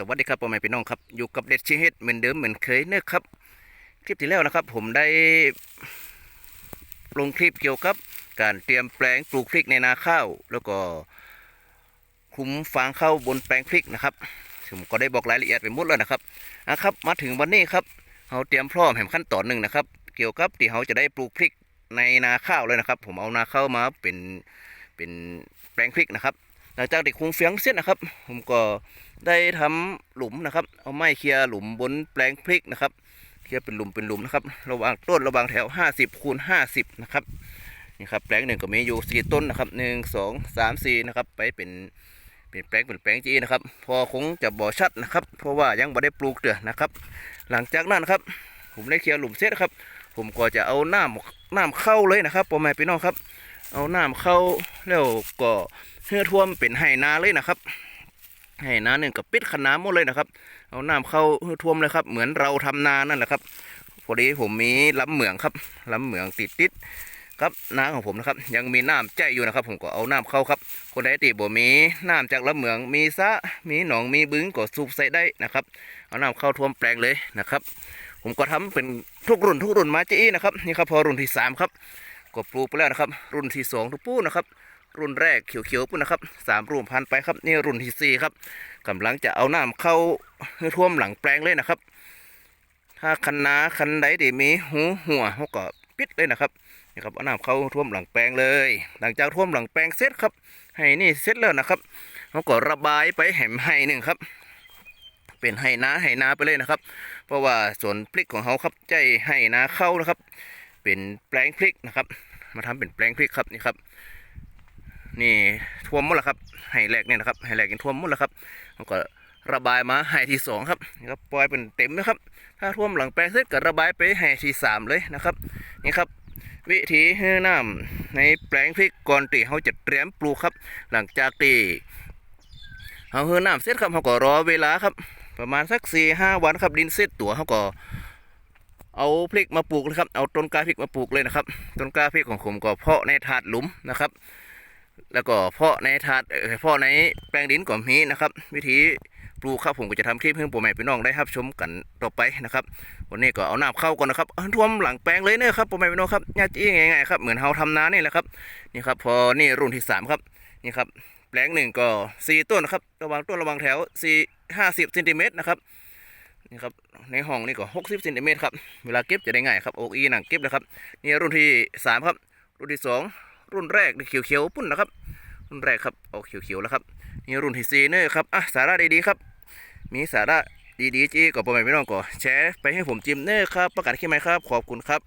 สวัสดีครับพ่อแม่พี่น้องครับอยู่กับเด็ดชีเฮ็ดเหมือนเดิมเหมือนเคยเนอะครับ คลิปที่แล้วนะครับ ผมได้ลงคลิปเกี่ยวกับ การเตรียมแปลงปลูกพริกในนาข้าว แล้วก็คลุมฟางข้าวบนแปลงพริกนะครับผมก็ได้บอกรายละเอียดไปหมดแล้วนะครับนะครับ มาถึงวันนี้ครับเราเตรียมพร้อมแห่งขั้นตอนหนึ่งนะครับ เกี่ยวกับที่เราจะได้ปลูกพริกในนาข้าวเลยนะครับ ผมเอานาข้าวมาเป็นเป็นแปลงพริกนะครับ หลังจากที่คุมเฟียงเสร็จนะครับ ผมก็ได้ทำหลุมนะครับ เอาไม้เคลียร์หลุมบนแปลงพริกนะครับ เคลียร์เป็นหลุมเป็นหลุมนะครับ ระหว่างต้นระหว่างแถว 50คูณ50 นะครับนี่ครับแปลงหนึ่งก็มีอยู่สี่ต้นนะครับหนึ่งสองสามสี่นะครับ ไปเป็นเป็นแปลงเป็นแปลงจีนะครับ พอคงจะบ่อชัดนะครับ เพราะว่ายังบ่ได้ปลูกเดือนะครับ หลังจากนั้นครับ ผมได้เคลียร์หลุมเสร็จครับ ผมก็จะเอาน้ำน้ำเข้าเลยนะครับพ่อแม่พี่น้องครับ เอาน้ำเข้าแล้วก็เฮือท่วมเป็นไหนาเลยนะครับไหนาหนึ่งกับปิดขนาหมดเลยนะครับ เอาน้ำเข้าเฮือท่วมเลยครับ เหมือนเราทำนานั่นแหละครับพอดีผมมีลำเหมืองครับลำเหมืองติดติดครับน้าของผมนะครับ ยังมีน้ำใจอยู่นะครับ ผมก็เอาน้ำเข้าครับ คนใดตีบ่มีน้ำจากลำเหมืองมีสะมีหนองมีบึงก็สูบใส่ได้นะครับ เอาน้ำเข้าท่วมแปลงเลยนะครับ ผมก็ทำเป็นทุกรุ่นทุกรุ่นมาจีนะครับนี่ครับพอรุ่นที่สามครับ ก็ปลูกไปแล้วนะครับ รุ่นที่สองทุกปูนะครับ รุ่นแรกเขียวๆปุ๊บนะครับสามรุ่นพันไปครับนี่รุ่นที่สี่ครับกำลังจะเอาน้ำเข้าท่วมหลังแปลงเลยนะครับ ถ้าคันนาคันใดที่มีหูหัวเขาก็ปิดเลยนะครับนี่ครับเอาน้ำเข้าท่วมหลังแปลงเลย หลังจากท่วมหลังแปลงเสร็จครับ ให้นี่เสร็จแล้วนะครับเขาก็ระบายไปแหมให้หนึ่งครับเป็นให้นาให้นาไปเลยนะครับ เพราะว่าสวนพริกของเขาครับใจให้นาเข้านะครับ เป็นแปลงพริกนะครับ มาทำเป็นแปลงพริกครับนี่ครับ นี่ท่วมหมดแล้วครับให้แหลกเนี่ยนะครับให้แหลกยังท่วมหมดแล้วครับแล้วก็ระบายมาให้ที่สองครับนี่ครับปล่อยเป็นเต็มนะครับ ถ้าท่วมหลังแปลงเสร็จก็ระบายไปให้ที่สามเลยนะครับนี่ครับวิธีให้น้ำในแปลงพริกก่อนตีเขาจะเตรียมปลูกครับ หลังจากตีเขาเฮือน้ำเสร็จครับเขาก็รอเวลาครับ ประมาณสักสี่ห้าวันครับดินเสร็จตัวเขาก็ เอาพริกมาปลูกเลยครับ เอาต้นกล้าพริกมาปลูกเลยนะครับ ต้นกล้าพริกของผมก็เพาะในถาดหลุมนะครับ แล้วก็เพาะในถาดเออเพาะในแปลงดินก่อนนี้นะครับ วิธีปลูกครับผมก็จะทำคลิปให้พ่อแม่พี่น้องได้รับชมกันต่อไปนะครับ วันนี้ก็เอาน้ำเข้าก่อนนะครับท่วมหลังแปลงเลยเนอะครับพ่แม่พี่น้องครับญาติง่ายๆครับเหมือนเฮาทำนานี่แหละครับนี่ครับพอนี่รุ่นที่สามครับนี่ครับแปลงหนึ่งก็สี่ต้นนะครับระวังต้นระวังแถวสี่ห้าสิบเซนติเมตรนะครับ นี่ครับในห้องนี่ก็หกสิบเซนติเมตรครับเวลาเก็บจะได้ง่ายครับโอกอีหนังเก็บนะครับนี่รุ่นที่สามครับ รุ่นที่สองรุ่นแรกนี่เขียวๆปุ่นนะครับรุ่นแรกครับออกเขียวๆแล้วครับนี่รุ่นที่สี่เนอะครับอะสาระดีๆครับ มีสาระดีๆจีก็ประมาณไม่น้องก็แชร์ไปให้ผมจิมเนอร์ครับประกาศขึ้นไหมครับ ขอบคุณครับ